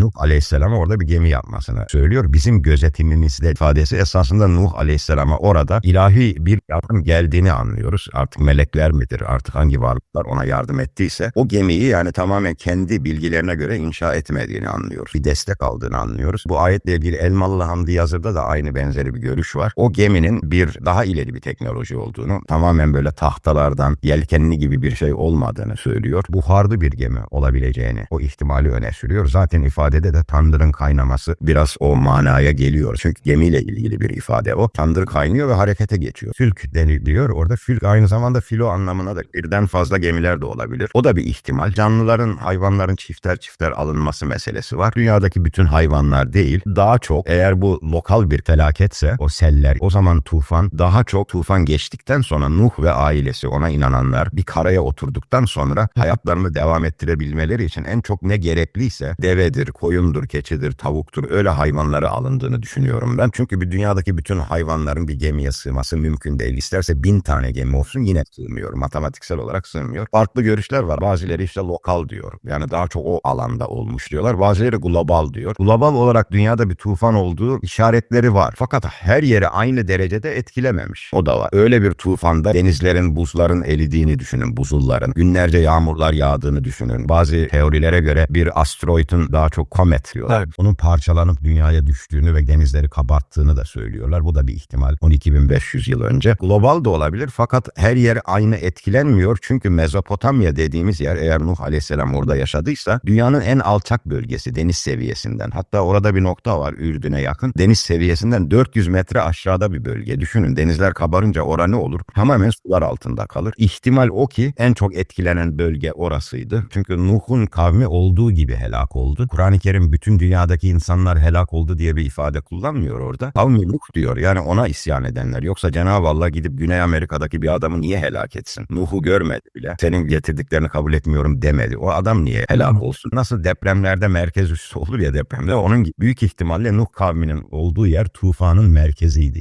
Nuh Aleyhisselam'a orada bir gemi yapmasını söylüyor. Bizim gözetimimizde ifadesi esasında Nuh Aleyhisselam'a orada ilahi bir yardım geldiğini anlıyoruz. Artık melekler midir artık hangi varlıklar ona yardım ettiyse o gemiyi yani tamamen kendi bilgilerine göre inşa etmediğini anlıyoruz. Bir destek aldığını anlıyoruz. Bu ayetle ilgili Elmalı Hamdi Yazır'da da aynı benzeri bir görüş var. O geminin bir daha ileri bir teknoloji olduğunu tamamen böyle tahtalardan yelkenli gibi bir şey olmadığını söylüyor. Buharlı bir gemi olabileceğini o ihtimali öne sürüyor. Zaten ifadede de tandırın kaynaması biraz o manaya geliyor. Çünkü gemiyle ilgili bir ifade o. Tandır kaynıyor ve harekete geçiyor. Fülk deniliyor. Orada fülk aynı zamanda filo anlamına da birden fazla gemiler de olabilir. O da bir ihtimal. Canlıların, hayvanların çifter çifter alınması meselesi var. Dünyadaki bütün hayvanlar değil. Daha çok eğer bu lokal bir felaketse o seller, o zaman tufan daha çok tufan geçtikten sonra Nuh ve ailesi ona inananlar bir karaya oturduktan sonra hayatlarını devam ettirebilmeleri için en çok ne gerekliyse devedir, koyundur, keçidir, tavuktur öyle hayvanları alındığını düşünüyorum ben. Çünkü bir dünyadaki bütün hayvanların bir gemiye sığması mümkün değil. İsterse bin tane gemi olsun yine sığmıyor. Matematiksel olarak sığmıyor. Farklı görüşler var. Bazıları işte lokal diyor. Yani daha çok o alanda olmuş diyorlar. Bazıları global diyor. Global olarak dünyada bir tufan olduğu işaretleri var. Fakat her yeri aynı derecede etkilememiş. O da var. Öyle bir tufanda denizlerin, buzların eridiğini düşünün. Buzulların. Günlerce yağmurlar yağdığını düşünün. Bazı teorilere göre bir asteroidin daha çok komet diyorlar. Evet. Onun parçalanıp dünyaya düştüğünü ve denizleri kabarttığını da söylüyorlar. Bu da bir ihtimal. 12.500 yıl önce. Global da olabilir fakat her yer aynı etkilenmiyor. Çünkü Mezopotamya dediğimiz yer eğer Nuh Aleyhisselam orada yaşadıysa dünyanın en alçak bölgesi deniz seviyesinden. Hatta orada bir nokta var Ürdün'e yakın. Deniz seviyesinden 400 metre aşağıda bir bölge. Düşünün denizler kabarınca orada ne olur? Tamamen sular altında kalır. İhtimal o ki en çok etkilenen bölge orasıydı. Çünkü Nuh'un kavmi olduğu gibi helak oldu. Kur'an-ı Kerim bütün dünyadaki insanlar helak oldu diye bir ifade kullanmıyor orada. Kavmi Nuh diyor. Yani ona isyan edenler. Yoksa Cenab-ı Allah gidip Güney Amerika'daki bir adamı niye helak etsin? Nuh'u görmedi bile. Senin getirdiklerini kabul etmiyorum demedi. O adam niye helak olsun? Nasıl depremlerde merkez üssü olur ya depremde onun gibi büyük ihtimalle Nuh kavminin olduğu yer tufanın merkeziydi.